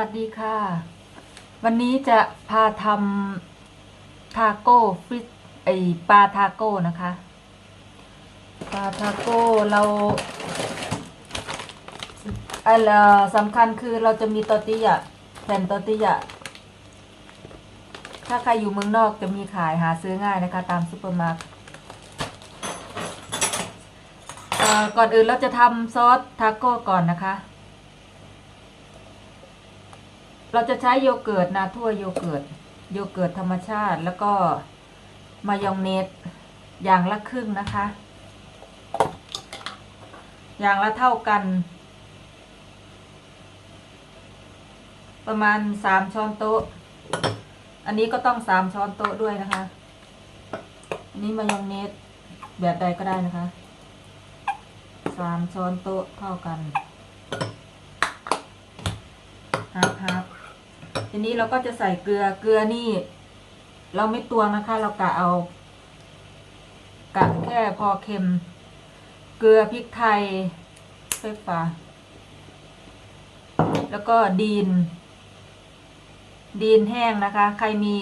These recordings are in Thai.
วัสดีค่ะ วันนี้จะพาทำทาโก้ฟิชไอปลาทาโก้นะคะปลาทาโก้เราอะไรสำคัญคือเราจะมีตอร์ติยะแผ่นตอร์ติยะ ถ้าใครอยู่เมืองนอกจะมีขายหาซื้อง่ายนะคะ ตามซูเปอร์มาร์เก็ตก่อนอื่นเราจะทำซอสทาโก้ก่อนนะคะ เราจะใช้โยเกิร์ตนาทั่วโยเกิร์ตโยเกิร์ตธรรมชาติแล้วก็มายองเนสอย่างละครึ่งนะคะ อย่างละเท่ากัน ประมาณสามช้อนโต๊ะ อันนี้ก็ต้องสามช้อนโต๊ะด้วยนะคะ อันนี้มายองเนสแบบใดก็ได้นะคะสามช้อนโต๊ะเท่ากันฮาร์ฟฮาร์ฟ ทีนี้เราก็จะใส่เกลือเกลือนี่ เราไม่ตวงนะคะ เรากะเอา กะแค่พอเค็ม เกลือพริกไทยไฟฟ้าแล้วก็ดีน ดีนแห้งนะคะ ใครมี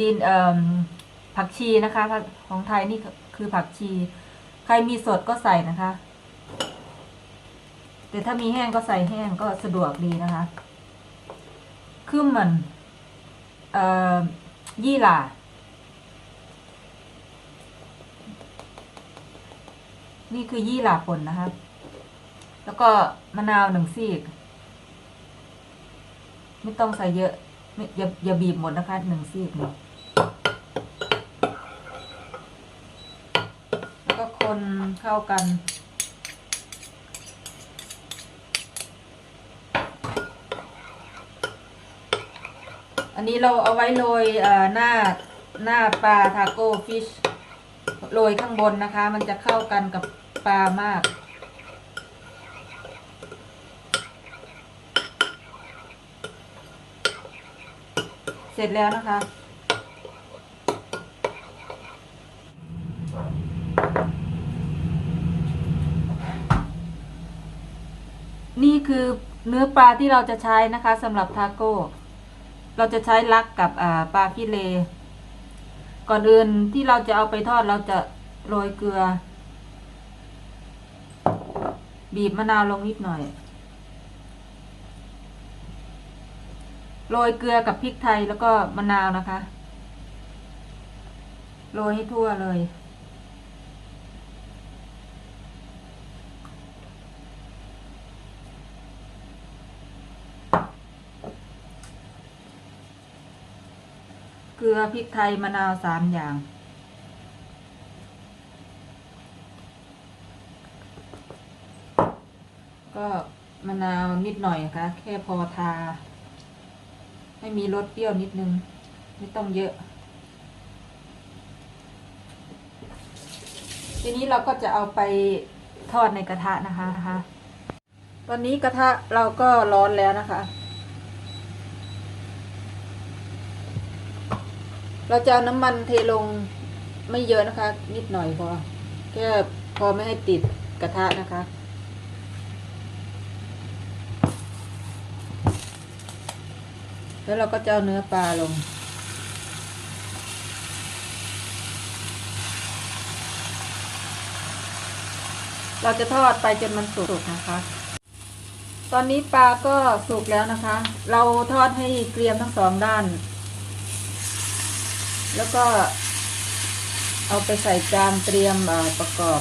ดีนเอ่อผักชีนะคะ ของไทยนี่คือผักชี ใครมีสดก็ใส่นะคะ แต่ถ้ามีแห้งก็ใส่แห้งก็สะดวกดีนะคะ คือมันเอ่อยี่หร่านี่คือยี่หร่าป่นนะคะ แล้วก็มะนาวหนึ่งซีก ไม่ต้องใส่เยอะไม่อย่าอย่าบีบหมดนะคะหนึ่งซีกเนาะแล้วก็คนเข้ากัน อันนี้เราเอาไว้โรยหน้าหน้าปลาทาโก้ฟิชโรยข้างบนนะคะ มันจะเข้ากันกับปลามาก เสร็จแล้วนะคะ นี่คือเนื้อปลาที่เราจะใช้นะคะสำหรับทาโก้ เราจะใช้ลักกับปลาพิเล ก่อนอื่นที่เราจะเอาไปทอดเราจะโรยเกลือ บีบมะนาวลงนิดหน่อย โรยเกลือกับพริกไทยแล้วก็มะนาวนะคะ โรยให้ทั่วเลย เกลือพริกไทยมะนาวสามอย่าง ก็มะนาวนิดหน่อยนะคะแค่พอทา ให้มีรสเปรี้ยวนิดนึง ไม่ต้องเยอะ ทีนี้เราก็จะเอาไปทอดในกระทะนะคะนะคะตอนนี้กระทะเราก็ร้อนแล้วนะคะ เราจะเอาน้ำมันเทลงไม่เยอะนะคะ นิดหน่อยพอแค่พอไม่ให้ติดกระทะนะคะแล้วเราก็จะเอาเนื้อปลาลง เราจะทอดไปจนมันสุกนะคะ ตอนนี้ปลาก็สุกแล้วนะคะ เราทอดให้เกรียมทั้งสองด้าน แล้วก็เอาไปใส่จานเตรียมประกอบ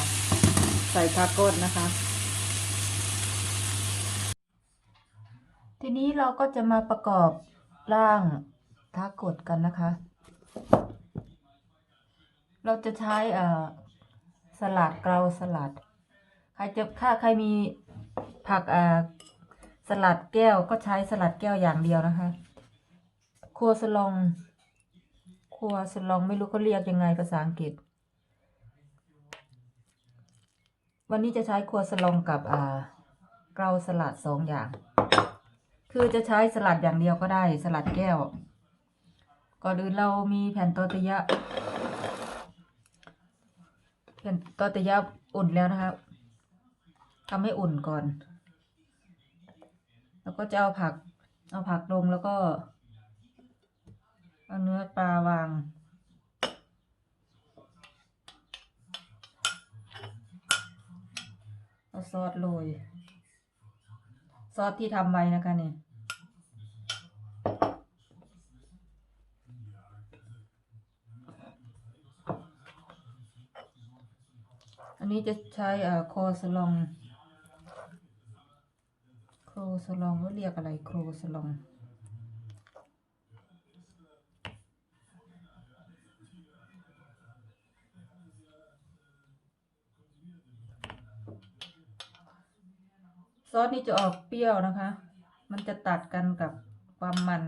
ใส่ทาโก้นะคะ ทีนี้เราก็จะมาประกอบร่างทาโกดกันนะคะ เราจะใช้สลัดเกลาสลัด ใครจะถ้าใครมีผักสลัดแก้วก็ใช้สลัดแก้วอย่างเดียวนะคะ ครัวสลอง ครัวสลองไม่รู้เขาเรียกยังไงภาษาอังกฤษ วันนี้จะใช้ครัวสลองกับอ่าเกลาสลัดสองอย่าง คือจะใช้สลัดอย่างเดียวก็ได้สลัดแก้ว ก่อนอื่นเรามีแผ่นตอติยะแผ่นตอติยะอุ่นแล้วนะครับทำให้อุ่นก่อน แล้วก็จะเอาผัก เอาผักลงแล้วก็ เอาเนื้อปลาวาง เอาซอสโรย ซอสที่ทำไว้นะคะเนี่ยอันนี้จะใช้เอ่อโคสลอง โครสลองเขาเรียกอะไรโครสลอง ซอสนี่จะออกเปรี้ยวนะคะ มันจะตัดกันกับความมัน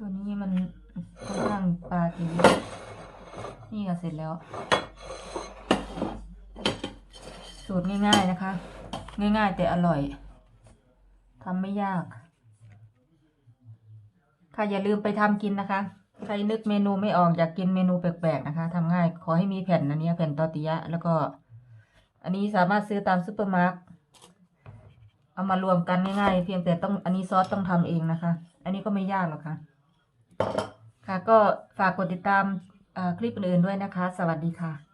ตัวนี้มันค่อนข้างปลากิ นนี่ก็เสร็จแล้ว สูตรง่ายๆนะคะ ง่ายๆแต่อร่อยทำไม่ยาก ค่ะอย่าลืมไปทำกินนะคะ ใครนึกเมนูไม่ออกอยากกินเมนูแปลกๆนะคะทำง่าย ขอให้มีแผ่นอันนี้แผ่นตอติยะ แล้วก็ อันนี้สามารถซื้อตามซูเปอร์มาร์ทเอามารวมกันง่ายๆ เพียงแต่ต้องอันนี้ซอสต้องทำเองนะคะ อันนี้ก็ไม่ยากหรอกค่ะ ค่ะ ก็ฝากกดติดตามคลิปอื่นๆด้วยนะคะ สวัสดีค่ะ